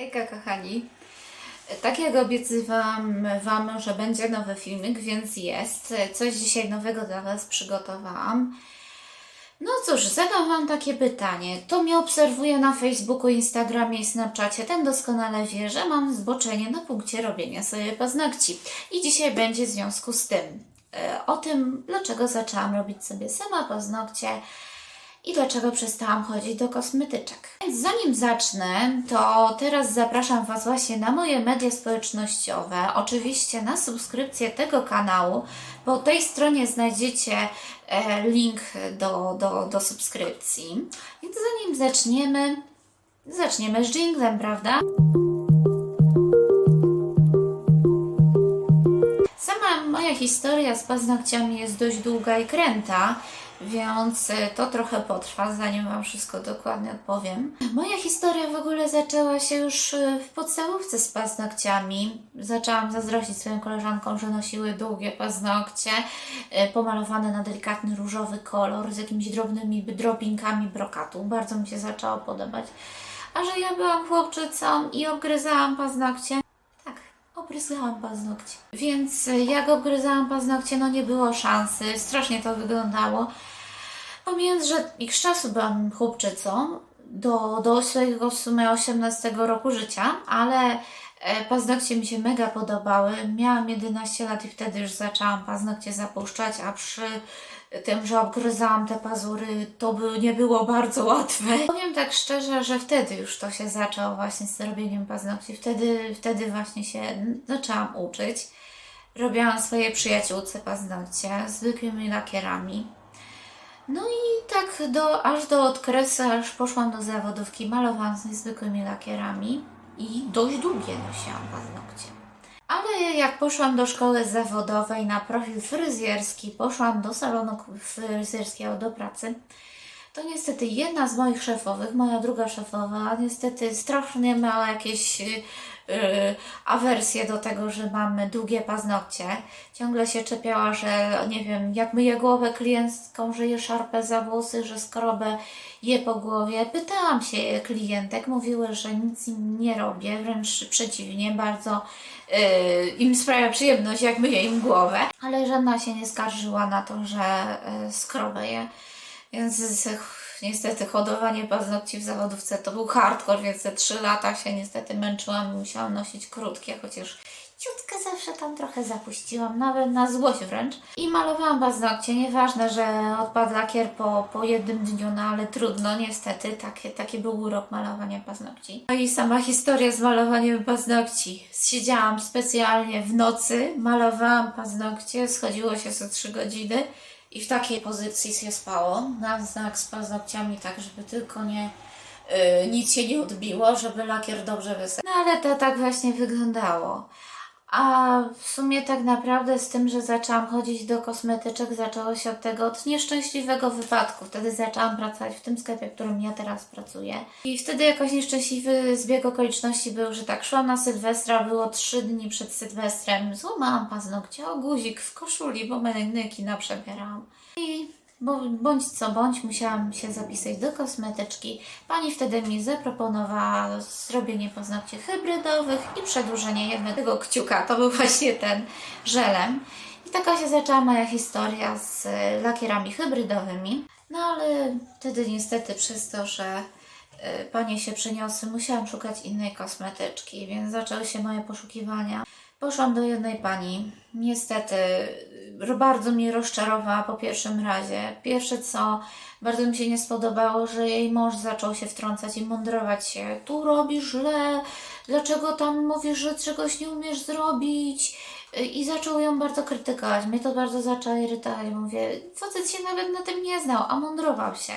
Hejka kochani. Tak jak obiecywałam Wam, że będzie nowy filmik, więc jest. Coś dzisiaj nowego dla Was przygotowałam. No cóż, zadam Wam takie pytanie. Kto mnie obserwuje na Facebooku, Instagramie i Snapchacie, ten doskonale wie, że mam zboczenie na punkcie robienia sobie paznokci. I dzisiaj będzie w związku z tym. e, O tym, dlaczego zaczęłam robić sobie sama paznokcie i dlaczego przestałam chodzić do kosmetyczek. Więc zanim zacznę, to teraz zapraszam Was właśnie na moje media społecznościowe, oczywiście na subskrypcję tego kanału. Po tej stronie znajdziecie e, link do, do, do subskrypcji. Więc zanim zaczniemy, zaczniemy z jinglem, prawda? Sama moja historia z paznokciami jest dość długa i kręta, więc y, to trochę potrwa, zanim Wam wszystko dokładnie odpowiem. Moja historia w ogóle zaczęła się już y, w podstawówce z paznokciami. Zaczęłam zazdrościć swoim koleżankom, że nosiły długie paznokcie, y, pomalowane na delikatny różowy kolor z jakimiś drobnymi drobinkami brokatu. Bardzo mi się zaczęło podobać. A że ja byłam chłopczycą i obgryzałam paznokcie, tak, obryzałam paznokcie. Więc jak obgryzałam paznokcie, no nie było szansy. Strasznie to wyglądało. Pomijając, że ich czasu byłam chłopczycą do, do swojego w sumie 18 roku życia, ale e, paznokcie mi się mega podobały. Miałam 11 lat i wtedy już zaczęłam paznokcie zapuszczać, a przy tym, że obgryzałam te pazury, to by nie było bardzo łatwe. Powiem tak szczerze, że wtedy już to się zaczęło właśnie z robieniem paznokci. Wtedy, wtedy właśnie się zaczęłam uczyć. Robiłam swoje przyjaciółce paznokcie zwykłymi lakierami. No i tak do, aż do odkresu, aż poszłam do zawodówki, malowałam z zwykłymi lakierami i dość długie nosiłam paznokcie. Ale jak poszłam do szkoły zawodowej na profil fryzjerski, poszłam do salonu fryzjerskiego do pracy, to niestety jedna z moich szefowych, moja druga szefowa, niestety strasznie miała jakieś yy, awersję do tego, że mamy długie paznokcie. Ciągle się czepiała, że nie wiem, jak myję głowę klientką, że je szarpę za włosy, że skrobę je po głowie. Pytałam się klientek, mówiły, że nic im nie robię, wręcz przeciwnie, bardzo yy, im sprawia przyjemność, jak myję im głowę. Ale żadna się nie skarżyła na to, że yy, skrobę je. Więc niestety hodowanie paznokci w zawodówce to był hardcore, więc te trzy lata się niestety męczyłam i musiałam nosić krótkie, chociaż ciutkę zawsze tam trochę zapuściłam, nawet na złość wręcz. I malowałam paznokcie, nieważne, że odpadł lakier po, po jednym dniu, no ale trudno, niestety, takie, taki był urok malowania paznokci. No i sama historia z malowaniem paznokci. Siedziałam specjalnie w nocy, malowałam paznokcie, schodziło się co trzy godziny i w takiej pozycji się spało, na znak z paznokciami, tak żeby tylko nie, yy, nic się nie odbiło, żeby lakier dobrze wysypał. No ale to tak właśnie wyglądało. A w sumie tak naprawdę z tym, że zaczęłam chodzić do kosmetyczek, zaczęło się od tego, od nieszczęśliwego wypadku. Wtedy zaczęłam pracować w tym sklepie, w którym ja teraz pracuję. I wtedy jakoś nieszczęśliwy zbieg okoliczności był, że tak szłam na Sylwestra, było trzy dni przed Sylwestrem, złamałam paznokcie o guzik w koszuli, bo menyki naprzebierałam. I bo, bądź co bądź, musiałam się zapisać do kosmetyczki. Pani wtedy mi zaproponowała zrobienie paznokci hybrydowych i przedłużenie jednego kciuka. To był właśnie ten żelem. I taka się zaczęła moja historia z e, lakierami hybrydowymi. No ale wtedy niestety przez to, że e, panie się przeniosły, musiałam szukać innej kosmetyczki, więc zaczęły się moje poszukiwania. Poszłam do jednej pani. Niestety bardzo mnie rozczarowała po pierwszym razie. Pierwsze co bardzo mi się nie spodobało, że jej mąż zaczął się wtrącać i mądrować się. Tu robisz źle, dlaczego tam mówisz, że czegoś nie umiesz zrobić? I zaczął ją bardzo krytykować. Mnie to bardzo zaczęło irytować. Mówię, facet się nawet na tym nie znał, a mądrował się.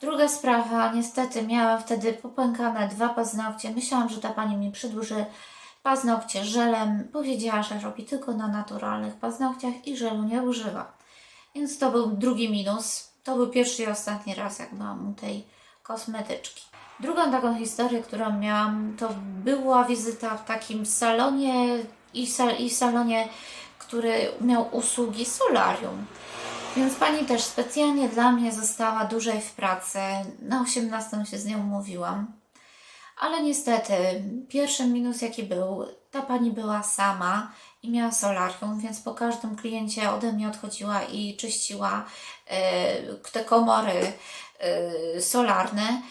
Druga sprawa, niestety miałam wtedy popękane dwa paznokcie. Myślałam, że ta pani mi przedłuży paznokcie żelem. Powiedziała, że robi tylko na naturalnych paznokciach i żelu nie używa. Więc to był drugi minus. To był pierwszy i ostatni raz, jak byłam u tej kosmetyczki. Drugą taką historię, którą miałam, to była wizyta w takim salonie i, sal, i salonie, który miał usługi solarium. Więc pani też specjalnie dla mnie została dłużej w pracy. Na 18 się z nią umówiłam. Ale niestety, pierwszy minus jaki był, ta pani była sama i miała solarium, więc po każdym kliencie ode mnie odchodziła i czyściła e, te komory e, solarne.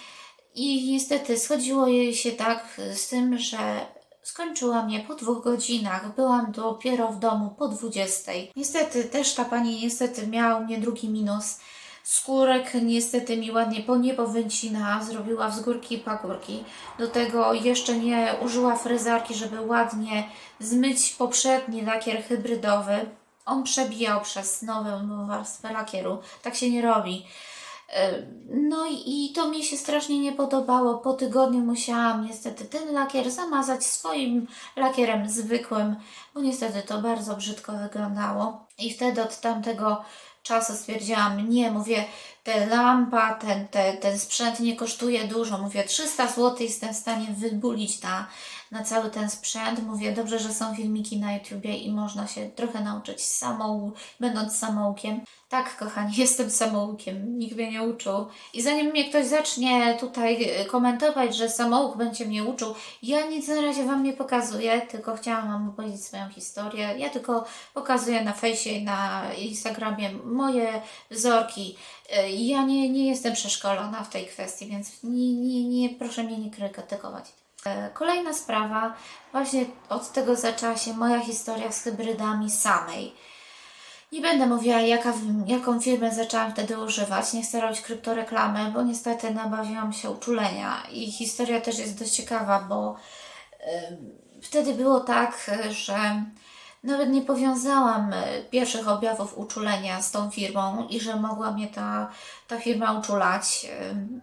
I niestety schodziło jej się tak z tym, że skończyła mnie po dwóch godzinach. Byłam dopiero w domu po 20. Niestety też ta pani niestety miała mnie drugi minus. Skórek niestety mi ładnie po nie powycinała, zrobiła wzgórki i pagórki. Do tego jeszcze nie użyła frezarki, żeby ładnie zmyć poprzedni lakier hybrydowy. On przebijał przez nową warstwę lakieru. Tak się nie robi. No i to mi się strasznie nie podobało. Po tygodniu musiałam niestety ten lakier zamazać swoim lakierem zwykłym, bo niestety to bardzo brzydko wyglądało. I wtedy od tamtego czasu stwierdziłam, nie, mówię, te lampa, ten, te, ten sprzęt nie kosztuje dużo. Mówię, 300 zł jestem w stanie wybulić na, na cały ten sprzęt. Mówię, dobrze, że są filmiki na YouTubie i można się trochę nauczyć samou, będąc samoukiem. Tak, kochani, jestem samoukiem, nikt mnie nie uczył. I zanim mnie ktoś zacznie tutaj e, komentować, że samouk będzie mnie uczył, ja nic na razie Wam nie pokazuję, tylko chciałam Wam opowiedzieć swoją historię. Ja tylko pokazuję na fejsie i na Instagramie moje wzorki. E, Ja nie, nie jestem przeszkolona w tej kwestii, więc nie, nie, nie, proszę mnie nie krytykować. E, Kolejna sprawa, właśnie od tego zaczęła się moja historia z hybrydami samej. Nie będę mówiła, jaka, jaką firmę zaczęłam wtedy używać. Nie chcę robić kryptoreklamy, bo niestety nabawiłam się uczulenia. I historia też jest dość ciekawa, bo em, wtedy było tak, że nawet nie powiązałam e, pierwszych objawów uczulenia z tą firmą i że mogła mnie ta, ta firma uczulać. Em,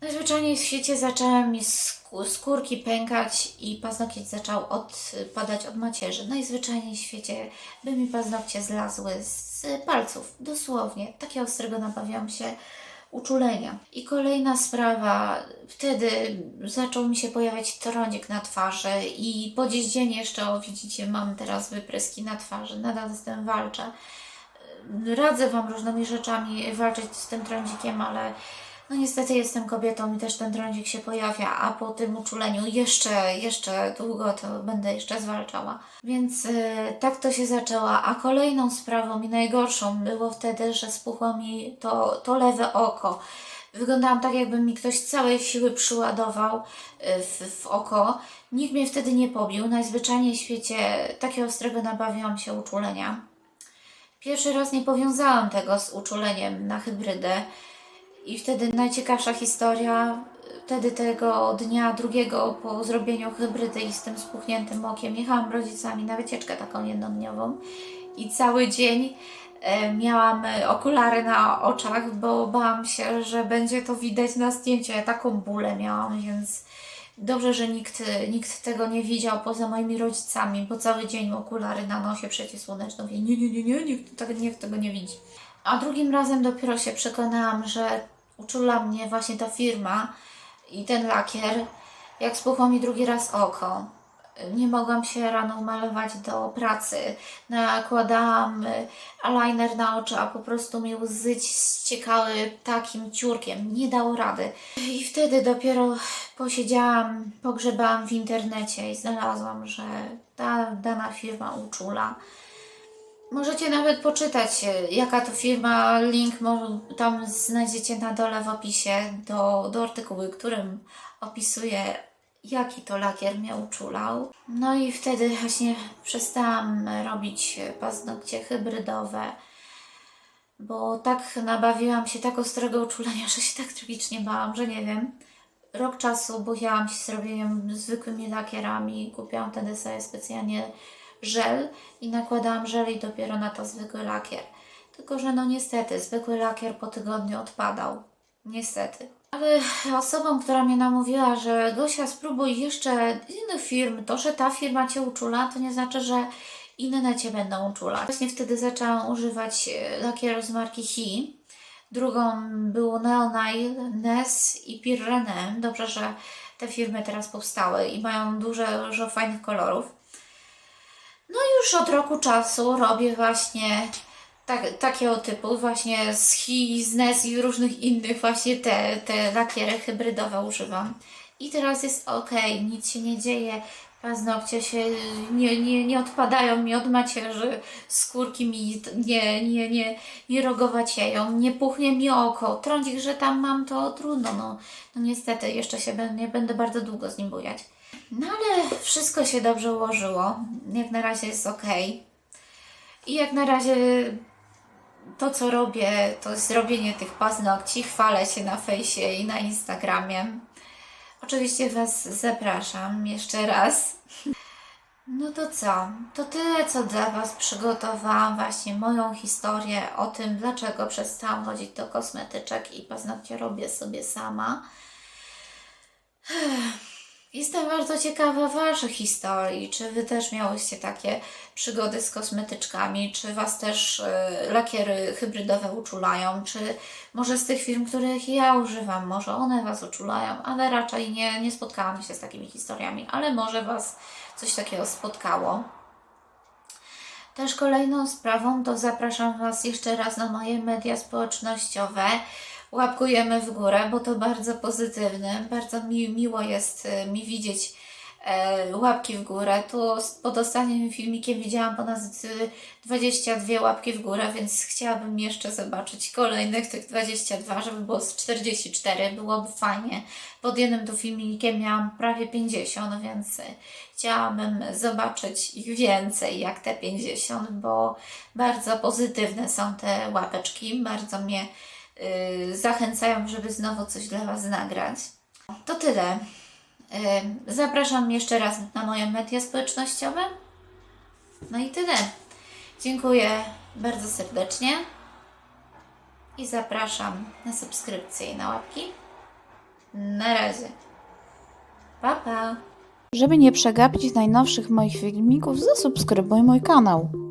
Najzwyczajniej w świecie zaczęły mi skó- skórki pękać i paznokieć zaczął odpadać od macierzy. Najzwyczajniej w świecie by mi paznokcie zlazły z palców. Dosłownie. Takiego ostrego nabawiałam się uczulenia. I kolejna sprawa. Wtedy zaczął mi się pojawiać trądzik na twarzy i po dziś dzień jeszcze, o widzicie, mam teraz wypryski na twarzy. Nadal z tym walczę. Radzę Wam różnymi rzeczami walczyć z tym trądzikiem, ale no niestety jestem kobietą i też ten trądzik się pojawia, a po tym uczuleniu jeszcze, jeszcze długo to będę jeszcze zwalczała. Więc e, tak to się zaczęło. A kolejną sprawą i najgorszą było wtedy, że spuchło mi to, to lewe oko. Wyglądałam tak, jakby mi ktoś całej siły przyładował e, w, w oko. Nikt mnie wtedy nie pobił. Najzwyczajniej w świecie takiego ostrego nabawiłam się uczulenia. Pierwszy raz nie powiązałam tego z uczuleniem na hybrydę. I wtedy najciekawsza historia, wtedy tego dnia drugiego po zrobieniu hybrydy i z tym spuchniętym okiem jechałam rodzicami na wycieczkę taką jednodniową i cały dzień e, miałam e, okulary na oczach, bo bałam się, że będzie to widać na zdjęciu. Ja taką bólę miałam, więc dobrze, że nikt, nikt tego nie widział poza moimi rodzicami, bo cały dzień okulary na nosie przeciwsłoneczne. Mówię, nie, nie, nie, nie, nikt, tego- nikt tego nie widzi. A drugim razem dopiero się przekonałam, że uczula mnie właśnie ta firma i ten lakier, jak spuchło mi drugi raz oko. Nie mogłam się rano malować do pracy. Nakładałam y, eyeliner na oczy, a po prostu mi łzy ściekały takim ciurkiem. Nie dało rady. I wtedy dopiero posiedziałam, pogrzebałam w internecie i znalazłam, że ta dana firma uczula. Możecie nawet poczytać, e, jaka to firma. Link tam znajdziecie na dole w opisie do, do artykułu, którym opisuje, jaki to lakier mnie uczulał. No i wtedy właśnie przestałam robić paznokcie hybrydowe, bo tak nabawiłam się tak ostrego uczulenia, że się tak tragicznie bałam, że nie wiem. Rok czasu bujałam się z robieniem zwykłymi lakierami. Kupiłam wtedy sobie specjalnie żel i nakładałam żel i dopiero na to zwykły lakier. Tylko, że no niestety, zwykły lakier po tygodniu odpadał. Niestety. Ale osobą, która mnie namówiła, że Gosia spróbuj jeszcze innych firm, to, że ta firma Cię uczula, to nie znaczy, że inne Cię będą uczulać. Właśnie wtedy zaczęłam używać e, lakieru z marki Hi. Drugą było Neonail, Ness i Pirene. Dobrze, że te firmy teraz powstały i mają dużo, dużo fajnych kolorów. No już od roku czasu robię właśnie tak, takiego typu, właśnie z Hi, z Nes i różnych innych właśnie te, te lakiery hybrydowe używam. i teraz jest ok, nic się nie dzieje, paznokcie się nie, nie, nie odpadają mi od macierzy, skórki mi nie, nie, nie, nie rogowacieją, nie puchnie mi oko, trądzik, że tam mam, to trudno, no, no niestety, jeszcze się nie będę bardzo długo z nim bujać. No ale wszystko się dobrze ułożyło, jak na razie jest ok. I jak na razie to, co robię, to jest robienie tych paznokci. Chwalę się na fejsie i na Instagramie. Oczywiście Was zapraszam jeszcze raz. No to co? To tyle, co dla Was przygotowałam. Właśnie moją historię o tym, dlaczego przestałam chodzić do kosmetyczek i paznokcie robię sobie sama. Jestem bardzo ciekawa Waszych historii. Czy Wy też miałyście takie przygody z kosmetyczkami? Czy Was też y, lakiery hybrydowe uczulają? Czy może z tych firm, których ja używam, może one Was uczulają? Ale raczej nie, nie spotkałam się z takimi historiami, ale może Was coś takiego spotkało. Też kolejną sprawą to zapraszam Was jeszcze raz na moje media społecznościowe. Łapkujemy w górę, bo to bardzo pozytywne. Bardzo mi, miło jest e, mi widzieć e, łapki w górę. Tu pod ostatnim filmikiem widziałam ponad e, 22 łapki w górę, więc chciałabym jeszcze zobaczyć kolejnych tych 22, żeby było z 44. Byłoby fajnie. Pod jednym tu filmikiem miałam prawie 50, więc e, chciałabym zobaczyć ich więcej jak te 50, bo bardzo pozytywne są te łapeczki. Bardzo mnie zachęcają, żeby znowu coś dla Was nagrać. To tyle. Y, zapraszam jeszcze raz na moje media społecznościowe. No i tyle. Dziękuję bardzo serdecznie i zapraszam na subskrypcję i na łapki. Na razie. Pa, pa. Żeby nie przegapić najnowszych moich filmików, zasubskrybuj mój kanał.